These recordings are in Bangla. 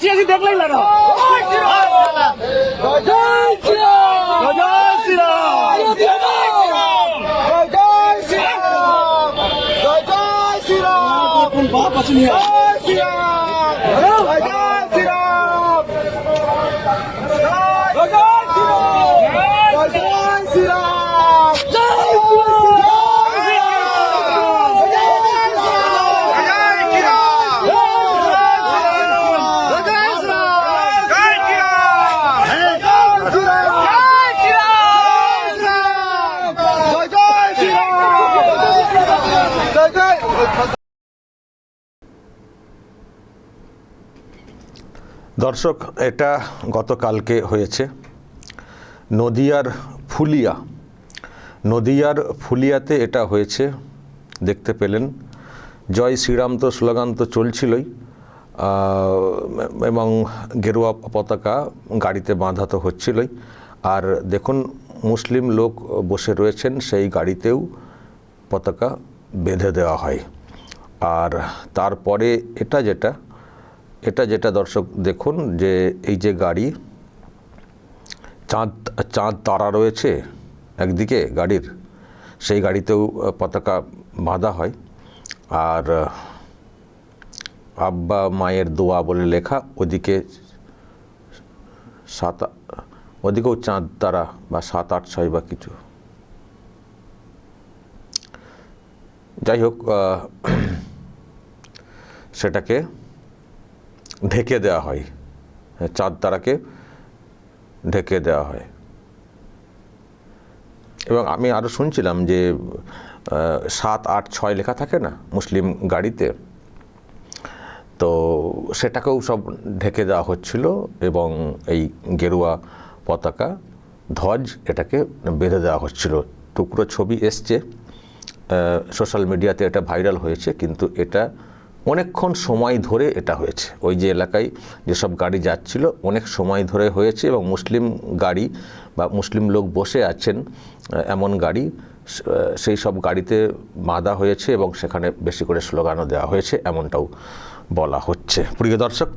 ছিয়াশি দেখলেই লাগা জয় শ্রীরাম জয় শ্রীরাম জয় শ্রীরাম জয় শ্রীরাম জয় জয় শ্রীরাম বাপ আছে নিয়ে জয় শ্রীরাম জয় জয় শ্রীরাম জয় জয় শ্রীরাম জয় জয় শ্রীরাম জয় দর্শক, এটা গতকালকে হয়েছে। নদিয়ার ফুলিয়া, নদিয়ার ফুলিয়াতে এটা হয়েছে, দেখতে পেলেন। জয় শ্রীরাম তো স্লোগান তো চলছিলই। এবং গেরুয়া পতাকা গাড়িতে বাঁধা তো হচ্ছিলই। আর দেখুন, মুসলিম লোক বসে রয়েছেন, সেই গাড়িতেও পতাকা বেঁধে দেওয়া হয়। আর তারপরে এটা যেটা এটা যেটা দর্শক দেখুন যে এই যে গাড়ি, চাঁদ চাঁদ তারা রয়েছে একদিকে গাড়ির, সেই গাড়িতেও পতাকা বাঁধা হয়। আর, আব্বা মায়ের দোয়া বলে লেখা, ওদিকে সাত, ওদিকেও চাঁদ তারা বা সাত, আট, ছয় বা কিছু। যাই হোক সেটাকে ঢেকে দেওয়া হয়। চাঁদ তারাকে ঢেকে দেওয়া হয়। এবং আমি আরও শুনছিলাম যে সাত, আট, ছয় লেখা থাকে না মুসলিম গাড়িতে? তো সেটাকেও সব ঢেকে দেওয়া হচ্ছিল এবং এই গেরুয়া পতাকা, ধ্বজ এটাকে বেঁধে দেওয়া হচ্ছিল। টুকরো ছবি এসছে। সোশ্যাল মিডিয়াতে এটা ভাইরাল হয়েছে, কিন্তু এটা অনেকক্ষণ সময় ধরে এটা হয়েছে। ওই যে এলাকায় যেসব গাড়ি যাচ্ছিল, অনেক সময় ধরে হয়েছে এবং মুসলিম গাড়ি বা মুসলিম লোক বসে আছেন এমন গাড়ি সেই সব গাড়িতে বাঁধা হয়েছে এবং সেখানে বেশি করে স্লোগানও দেওয়া হয়েছে, এমনটাও বলা হচ্ছে। প্রিয় দর্শক,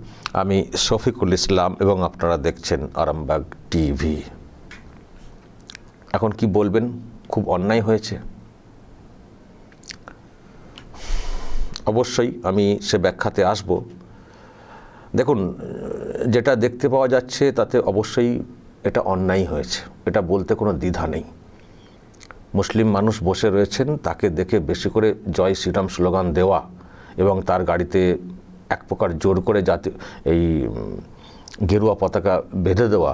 আমি শফিকুল ইসলাম এবং আপনারা দেখছেন আরামবাগ টিভি। এখন কি বলবেন? খুব অন্যায় হয়েছে? অবশ্যই আমি সে ব্যাখ্যাতে আসব। দেখুন, যেটা দেখতে পাওয়া যাচ্ছে তাতে অবশ্যই এটা অন্যায় হয়েছে। এটা বলতে কোনো দ্বিধা নেই। মুসলিম মানুষ বসে রয়েছেন, তাকে দেখে বেশি করে জয় শ্রীরাম স্লোগান দেওয়া এবং তার গাড়িতে এক প্রকার জোর করে জাতি এই গেরুয়া পতাকা বেঁধে দেওয়া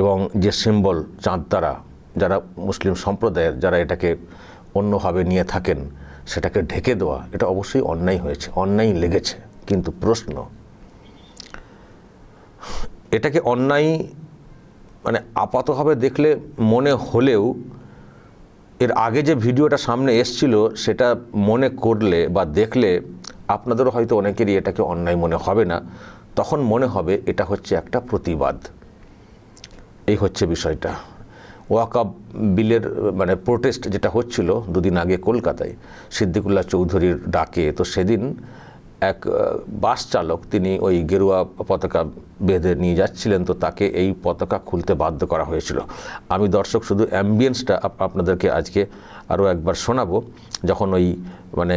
এবং যে সিম্বল চাঁদ তারা যারা মুসলিম সম্প্রদায়ের, যারা এটাকে অন্যভাবে নিয়ে থাকেন সেটাকে ঢেকে দেওয়া, এটা অবশ্যই অন্যায় হয়েছে, অন্যায় লেগেছে। কিন্তু প্রশ্ন, এটাকে অন্যায় মানে আপাতভাবে দেখলে মনে হলেও, এর আগে যে ভিডিওটা সামনে এসছিল, সেটা মনে করলে বা দেখলে আপনাদেরও হয়তো অনেকেরই এটাকে অন্যায় মনে হবে না। তখন মনে হবে এটা হচ্ছে একটা প্রতিবাদ। এই হচ্ছে বিষয়টা। ওয়াকাব বিলের মানে প্রোটেস্ট যেটা হচ্ছিল দুদিন আগে কলকাতায়, সিদ্দিকুল্লাহ চৌধুরীর ডাকে। তো সেদিন এক বাস চালক তিনি ওই গেরুয়া পতাকা বেঁধে নিয়ে যাচ্ছিলেন, তো তাকে এই পতাকা খুলতে বাধ্য করা হয়েছিল। আমি দর্শক, শুধু অ্যাম্বিয়েন্সটা আপনাদেরকে আজকে আরও একবার শোনাবো। যখন ওই মানে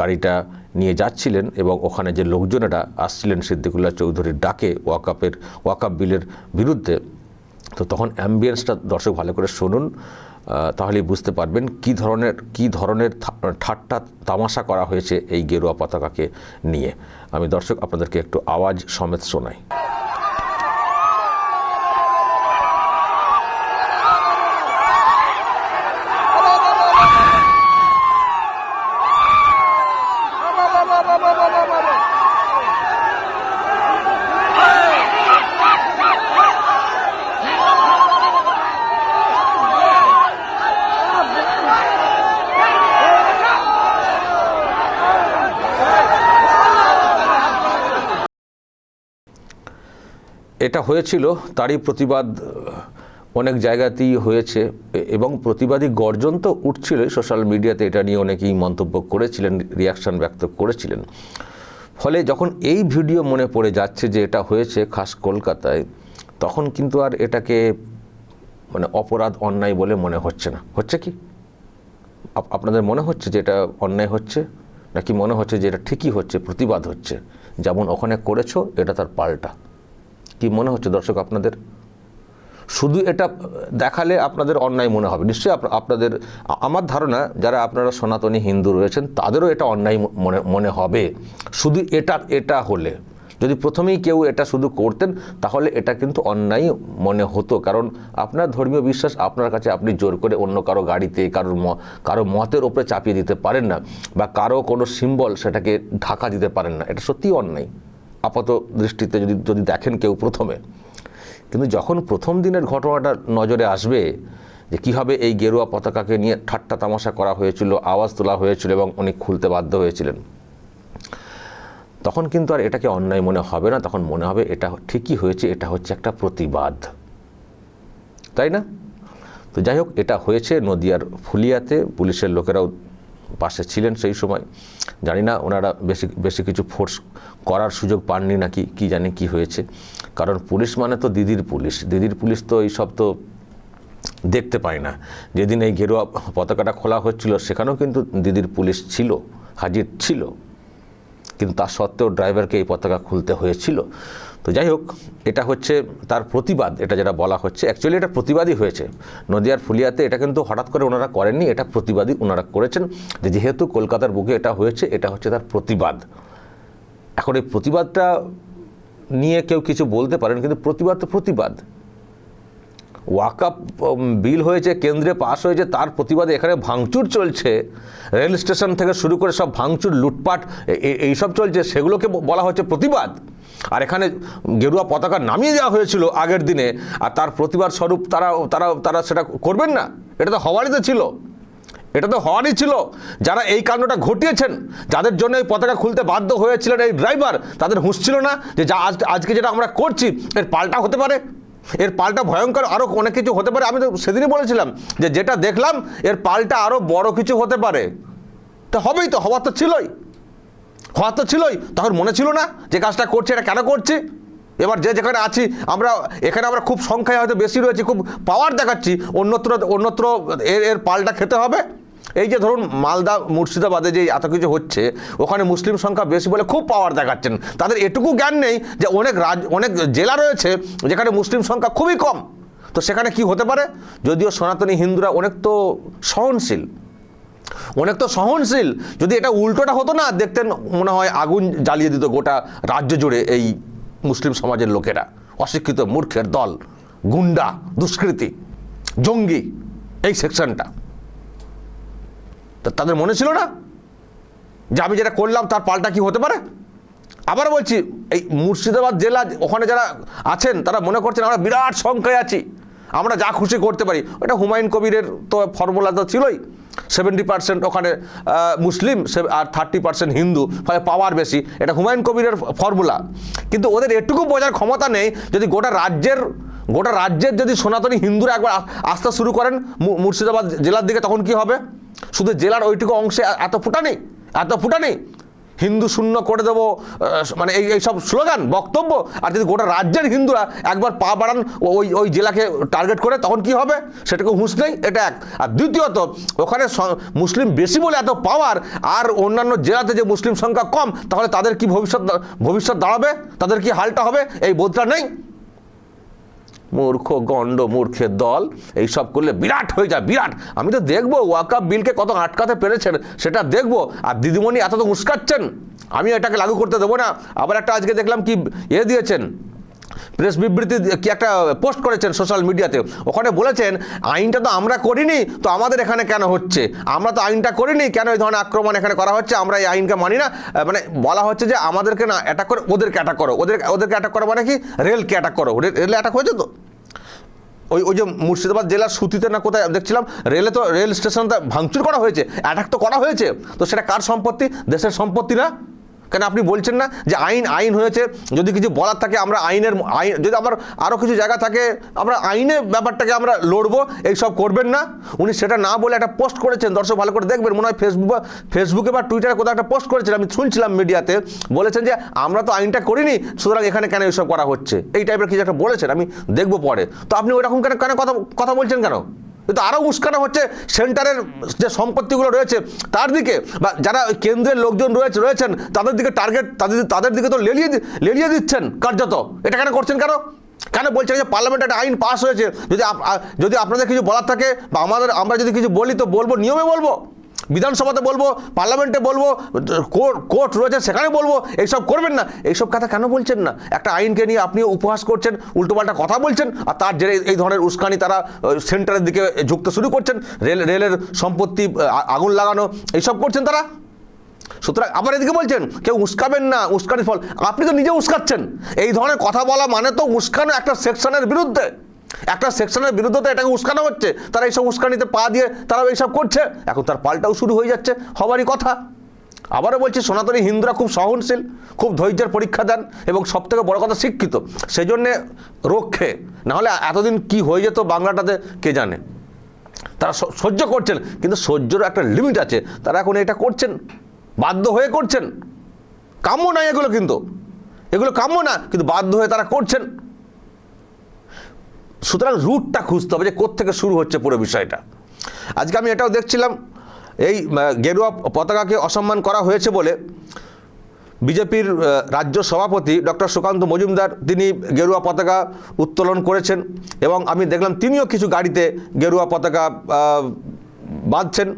গাড়িটা নিয়ে যাচ্ছিলেন এবং ওখানে যে লোকজনেরা আসছিলেন সিদ্দিকুল্লাহ চৌধুরীর ডাকে ওয়াকাপের ওয়াকাপ বিলের বিরুদ্ধে তো তখন অ্যাম্বিয়েন্সটা দর্শক ভালো করে শুনুন তাহলেই বুঝতে পারবেন কি ধরনের কি ধরনের ঠাট্টা তামাশা করা হয়েছে এই গেরুয়া পতাকাকে নিয়ে। আমি দর্শক আপনাদেরকে একটু আওয়াজ সমেত শোনাই। এটা হয়েছিল তারই প্রতিবাদ অনেক জায়গাতেই হয়েছে এবং প্রতিবাদী গর্জন তো উঠছিলই সোশ্যাল মিডিয়াতে। এটা নিয়ে অনেকেই মন্তব্য করেছিলেন রিয়াকশান ব্যক্ত করেছিলেন। ফলে যখন এই ভিডিও মনে পড়ে যাচ্ছে যে এটা হয়েছে খাস কলকাতায়, তখন কিন্তু আর এটাকে মানে অপরাধ, অন্যায় বলে মনে হচ্ছে না। হচ্ছে কি? আপনাদের মনে হচ্ছে যে এটা অন্যায় হচ্ছে? নাকি মনে হচ্ছে যে এটা ঠিকই হচ্ছে, প্রতিবাদ হচ্ছে? যেমন ওখানে করেছ, এটা তার পাল্টা। কি মনে হচ্ছে দর্শক আপনাদের? শুধু এটা দেখালে আপনাদের অন্যায় মনে হবে। নিশ্চয়ই আপনাদের, আমার ধারণা যারা আপনারা সনাতনী হিন্দু রয়েছেন, তাদেরও এটা অন্যায় মনে মনে হবে। শুধু এটা এটা হলে। যদি প্রথমেই কেউ এটা শুধু করতেন, তাহলে এটা কিন্তু অন্যায় মনে হতো। কারণ আপনার ধর্মীয় বিশ্বাস আপনার কাছে আপনি জোর করে অন্য কারও গাড়িতে, কারোর কারও মতের ওপরে চাপিয়ে দিতে পারেন না, বা কারও কোনো সিম্বল সেটাকে ঢাকা দিতে পারেন না। এটা সত্যিই অন্যায়। আপাত দৃষ্টিতে যদি যদি দেখেন কেউ প্রথমে। কিন্তু যখন প্রথম দিনের ঘটনাটা নজরে আসবে যে কীভাবে এই গেরুয়া পতাকাকে নিয়ে ঠাট্টা তামাশা করা হয়েছিল, আওয়াজ তোলা হয়েছিল এবং উনি খুলতে বাধ্য হয়েছিলেন, তখন কিন্তু আর এটাকে অন্যায় মনে হবে না। তখন মনে হবে এটা ঠিকই হয়েছে, এটা হচ্ছে একটা প্রতিবাদ। তাই না? তো যাই হোক, এটা হয়েছে নদিয়ার ফুলিয়াতে। পুলিশের লোকেরাও পাশে ছিলেন সেই সময়। জানি না ওনারা বেশি বেশি কিছু ফোর্স করার সুযোগ পাননি নাকি, কি জানি কি হয়েছে। কারণ পুলিশ মানে তো দিদির পুলিশ। দিদির পুলিশ তো এইসব তো দেখতে পায় না। যেদিন এই গেরুয়া পতাকাটা খোলা হচ্ছিল, সেখানেও কিন্তু দিদির পুলিশ ছিল, হাজির ছিল। কিন্তু তা সত্ত্বেও ড্রাইভারকে এই পতাকা খুলতে হয়েছিল। তো যাই হোক এটা হচ্ছে তার প্রতিবাদ, এটা যেটা বলা হচ্ছে। অ্যাকচুয়ালি এটা প্রতিবাদই হয়েছে। নদিয়ার ফুলিয়াতে এটা কিন্তু হঠাৎ করে ওনারা করেননি, এটা প্রতিবাদই ওনারা করেছেন যে যেহেতু কলকাতার বুকে এটা হয়েছে, এটা হচ্ছে তার প্রতিবাদ। এখন এই প্রতিবাদটা নিয়ে কেউ কিছু বলতে পারেন, কিন্তু প্রতিবাদ তো প্রতিবাদ। ওয়াকআপ বিল হয়েছে, কেন্দ্রে পাশ হয়েছে, তার প্রতিবাদে এখানে ভাঙচুর চলছে। রেল স্টেশন থেকে শুরু করে সব ভাঙচুর, লুটপাট এইসব চলছে, সেগুলোকে বলা হচ্ছে প্রতিবাদ। আর এখানে গেরুয়া পতাকা নামিয়ে দেওয়া হয়েছিল আগের দিনে, আর তার প্রতিবাদ স্বরূপ তারা তারা তারা সেটা করবেন না। এটা তো হওয়ারই তো ছিল। এটা তো হওয়ারই ছিল। যারা এই কাণ্ডটা ঘটিয়েছেন, যাদের জন্য এই পতাকা খুলতে বাধ্য হয়েছিলেন এই ড্রাইভার, তাদের হুঁশ ছিল না যে যা আজ, আজকে যেটা আমরা করছি, এর পাল্টা হতে পারে। এর পাল্টা ভয়ঙ্কর আরও অনেক কিছু হতে পারে। আমি তো সেদিনই বলেছিলাম যে যেটা দেখলাম, এর পাল্টা আরও বড় কিছু হতে পারে। তা হবেই তো, হওয়ার তো ছিলই। হওয়ার তো ছিলই, তখন মনে ছিল না যে কাজটা করছে, এটা কেন করছে? এবার যে যেখানে আছি, আমরা, এখানে আমরা খুব সংখ্যায় হয়তো বেশি রয়েছি, খুব পাওয়ার দেখাচ্ছি, অন্যত্র অন্যত্র এর এর পাল্টা খেতে হবে। এই যে ধরুন, মালদা, মুর্শিদাবাদে যে এত কিছু হচ্ছে, ওখানে মুসলিম সংখ্যা বেশি বলে খুব পাওয়ার দেখাচ্ছেন। তাদের এটুকু জ্ঞান নেই যে অনেক রাজ, অনেক জেলা রয়েছে যেখানে মুসলিম সংখ্যা খুবই কম। তো সেখানে কি হতে পারে? যদিও সনাতনী হিন্দুরা অনেক তো সহনশীল অনেক তো সহনশীল। যদি এটা উল্টোটা হতো না, দেখতেন মনে হয় আগুন জ্বালিয়ে দিত গোটা রাজ্য জুড়ে এই মুসলিম সমাজের লোকেরা। অশিক্ষিত মূর্খের দল, গুন্ডা, দুষ্কৃতি, জঙ্গি, এই সেকশনটা। তা তাদের মনে ছিল না? যে আমি যেটা করলাম, তার পাল্টা কি হতে পারে? আবার বলছি, এই মুর্শিদাবাদ জেলা, ওখানে যারা আছেন, তারা মনে করছেন আমরা বিরাট সংখ্যায় আছি। আমরা যা খুশি করতে পারি। ওটা হুমায়ুন কবিরের তো ফর্মুলা তো ছিলই। সেভেন্টি পার্সেন্ট ওখানে মুসলিম আর থার্টি পার্সেন্ট হিন্দু, ফলে পাওয়ার বেশি। এটা হুমায়ুন কবিরের ফর্মুলা কিন্তু ওদের এটুকু বোঝার ক্ষমতা নেই, যদি গোটা রাজ্যের গোটা রাজ্যের যদি সনাতনী হিন্দুরা একবার আসতে শুরু করেন মুর্শিদাবাদ জেলার দিকে, তখন কি হবে? শুধু জেলার ওইটুকু অংশে এত ফুটা নেই, এত ফুটা নেই। হিন্দু শূন্য করে দেবো মানে এই এইসব স্লোগান, বক্তব্য, আর যদি গোটা রাজ্যের হিন্দুরা একবার পা বাড়ান ওই ওই জেলাকে টার্গেট করে, তখন কি হবে? সেটাকে হুঁশ নেই, এটা এক। আর দ্বিতীয়ত, ওখানে মুসলিম বেশি বলে এত পাওয়ার আর অন্যান্য জেলাতে যে মুসলিম সংখ্যা কম, তাহলে তাদের কি ভবিষ্যৎ ভবিষ্যৎ দাঁড়াবে? তাদের কি হালটা হবে? এই বোধটা নেই। মূর্খ, গণ্ড, মূর্খের দল, এইসব করলে বিরাট হয়ে যায়, বিরাট। আমি তো দেখব ওয়াকাপ বিলকে কত আটকাতে পেরেছেন, সেটা দেখব। আর দিদিমণি এত তো উস্কাচ্ছেন আমি এটাকে লাগু করতে দেবো না। আবার একটা আজকে দেখলাম কি এ দিয়েছেন প্রেস বিবৃতি কি একটা পোস্ট করেছেন সোশ্যাল মিডিয়াতে? ওখানে বলেছেন, আইনটা তো আমরা করিনি, তো আমাদের এখানে কেন হচ্ছে? আমরা তো আইনটা করিনি, কেন এই ধরনের আক্রমণ এখানে করা হচ্ছে? আমরা এই আইনকে মানি না। মানে বলা হচ্ছে যে আমাদেরকে না অ্যাটাক করে, ওদেরকে অ্যাটাক করো। ওদের ওদেরকে অ্যাটাক করো মানে কি? রেলকে অ্যাটাক করো। রেলে অ্যাটাক হয়েছে তো? ওই ওই যে মুর্শিদাবাদ জেলার সুতিতে না কোথায় দেখছিলাম রেলে তো রেল স্টেশনটা ভাঙচুর করা হয়েছে। অ্যাটাক তো করা হয়েছে। তো সেটা কার সম্পত্তি? দেশের সম্পত্তি না? কেন আপনি বলছেন না যে আইন আইন হয়েছে, যদি কিছু বলার থাকে আমরা আইনের, আইন, যদি আমার আরও কিছু জায়গা থাকে, আমরা আইনের ব্যাপারটাকে আমরা লড়বো, এইসব করবেন না। উনি সেটা না বলে একটা পোস্ট করেছেন, দর্শক ভালো করে দেখবেন, মনে হয় ফেসবুক ফেসবুকে বা টুইটারে কোথাও একটা পোস্ট করেছেন, আমি শুনছিলাম মিডিয়াতে, বলেছেন যে আমরা তো আইনটা করিনি, সুতরাং এখানে কেন এইসব করা হচ্ছে? এই টাইপের কিছু একটা বলেছেন, আমি দেখব পরে। তো আপনি ওইরকম কেন কেন কথা কথা বলছেন কেন? কিন্তু আরও উস্কানো হচ্ছে সেন্টারের যে সম্পত্তিগুলো রয়েছে, তার দিকে বা যারা কেন্দ্রের লোকজন রয়েছে, রয়েছেন, তাদের দিকে টার্গেট তাদের তাদের দিকে তো লেলিয়ে লেলিয়ে দিচ্ছেন কার্যত। এটা কেন করছেন কেন? কেন বলছেন যে পার্লামেন্টে একটা আইন পাস হয়েছে? যদি যদি আপনাদের কিছু বলার থাকে বা আমাদের, আমরা যদি কিছু বলি তো বলব, নিয়মে বলব। বিধানসভাতে বলব, পার্লামেন্টে বলব কোর্ট রয়েছে, সেখানে বলব, এইসব করবেন না। এইসব কথা কেন বলছেন না? একটা আইনকে নিয়ে আপনি উপহাস করছেন, উল্টোপাল্টা কথা বলছেন, আর তার জেরে এই ধরনের উস্কানি তারা সেন্টারের দিকে ঝুঁকতে শুরু করছেন, রেল, রেলের সম্পত্তি আগুন লাগানো, এইসব করছেন তারা। সুতরাং আবার এদিকে বলছেন, কেউ উস্কাবেন না, উস্কানির ফল। আপনি তো নিজে উস্কাচ্ছেন। এই ধরনের কথা বলা মানে তো উস্কানো একটা সেকশনের বিরুদ্ধে। একটা সেকশনের বিরুদ্ধে এটাকে উস্কানো হচ্ছে। তারা এইসব উস্কানিতে পা দিয়ে তারা এইসব করছে। এখন তার পাল্টাও শুরু হয়ে যাচ্ছে। হবারই কথা। আবারও বলছি, সনাতনী হিন্দুরা খুব সহনশীল, খুব ধৈর্যের পরীক্ষা দেন এবং সবথেকে বড় কথা শিক্ষিত। সেই জন্যে রক্ষে। নাহলে এতদিন কি হয়ে যেত বাংলাটাতে, কে জানে? তারা সহ্য করছেন, কিন্তু সহ্যের একটা লিমিট আছে। তারা এখন এটা করছেন, বাধ্য হয়ে করছেন। কাম্য নয় এগুলো কিন্তু। এগুলো কাম্য না, কিন্তু বাধ্য হয়ে তারা করছেন। সুতরাং রুটটা খুঁজতে হবে যে কোত্থেকে শুরু হচ্ছে পুরো বিষয়টা। আজকে আমি এটাও দেখছিলাম, এই গেরুয়া পতাকাকে অসম্মান করা হয়েছে বলে বিজেপির রাজ্য সভাপতি ডক্টর সুকান্ত মজুমদার তিনি গেরুয়া পতাকা উত্তোলন করেছেন এবং আমি দেখলাম তিনিও কিছু গাড়িতে গেরুয়া পতাকা বাঁধছেন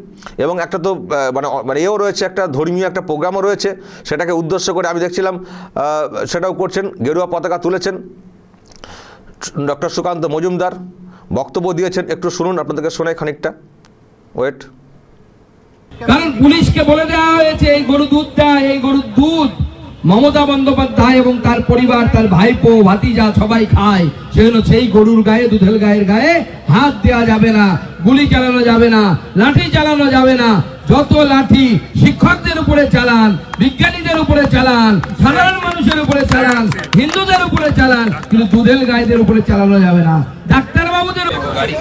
এবং একটা তো মানে মানে এও রয়েছে একটা ধর্মীয় একটা প্রোগ্রামও রয়েছে, সেটাকে উদ্দেশ্য করে আমি দেখছিলাম সেটাও করছেন, গেরুয়া পতাকা তুলেছেন। ডক্টর সুকান্ত মজুমদার বক্তব্য দিয়েছেন। একটু শুনুন, আপনাদেরকে শোনাই খানিকটা। ওয়েট কারণ পুলিশকে বলে দেওয়া হয়েছে, এই গরু দুধ দেয়, এই গরুর দুধ মমতা বন্দ্যোপাধ্যায় এবং তার পরিবার, তার ভাইপো, ভাতিজা সবাই খায়। সেজন্য সেই গরুর গায়ে, দুধের গায়ের গায়ে হাত দেওয়া যাবে না, গুলি চালানো যাবে না, লাঠি চালানো যাবে না। যত লাঠি শিক্ষকদের উপরে চালান বিজ্ঞানীদের উপরে চালান সাধারণ মানুষের উপরে চালান হিন্দুদের উপরে চালান কিন্তু দুধেল গায়েদের উপরে চালানো যাবে না। ডাক্তার বাবুদের গাড়ি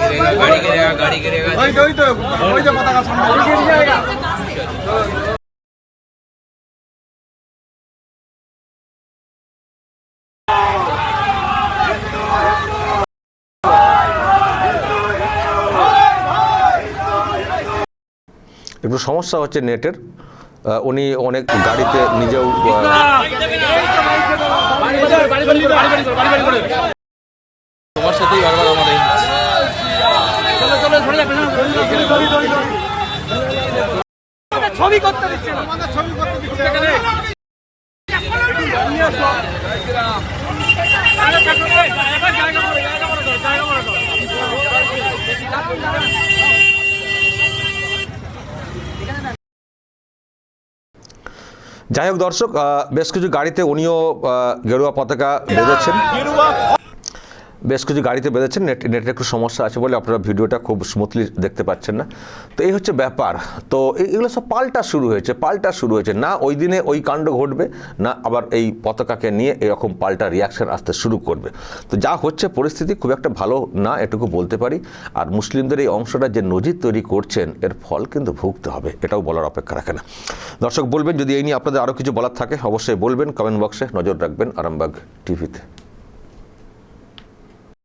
একটু সমস্যা হচ্ছে নেটের উনি অনেক গাড়িতে নিজেও আহ, তোমার সাথেই বারবার আমাদের যাই হোক দর্শক বেশ কিছু গাড়িতে উনিও গেরুয়া পতাকা বেঁধেছেন। বেশ কিছু গাড়িতে বেঁধেছেন, নেট, নেটের একটু সমস্যা আছে বলে আপনারা ভিডিওটা খুব স্মুথলি দেখতে পাচ্ছেন না। তো এই হচ্ছে ব্যাপার। তো এগুলো সব পাল্টা শুরু হয়েছে, পাল্টা শুরু হয়েছে। না ওই দিনে ওই কাণ্ড ঘটবে, না আবার এই পতাকাকে নিয়ে এরকম পাল্টা রিয়াকশন আসতে শুরু করবে। তো যা হচ্ছে পরিস্থিতি খুব একটা ভালো না, এটুকু বলতে পারি। আর মুসলিমদের এই অংশটা যে নজির তৈরি করছেন, এর ফল কিন্তু ভুগতে হবে, এটাও বলার অপেক্ষা রাখে না। দর্শক বলবেন, যদি এই নিয়ে আপনাদের আরও কিছু বলার থাকে, অবশ্যই বলবেন কমেন্ট বক্সে নজর রাখবেন আরামবাগ টিভিতে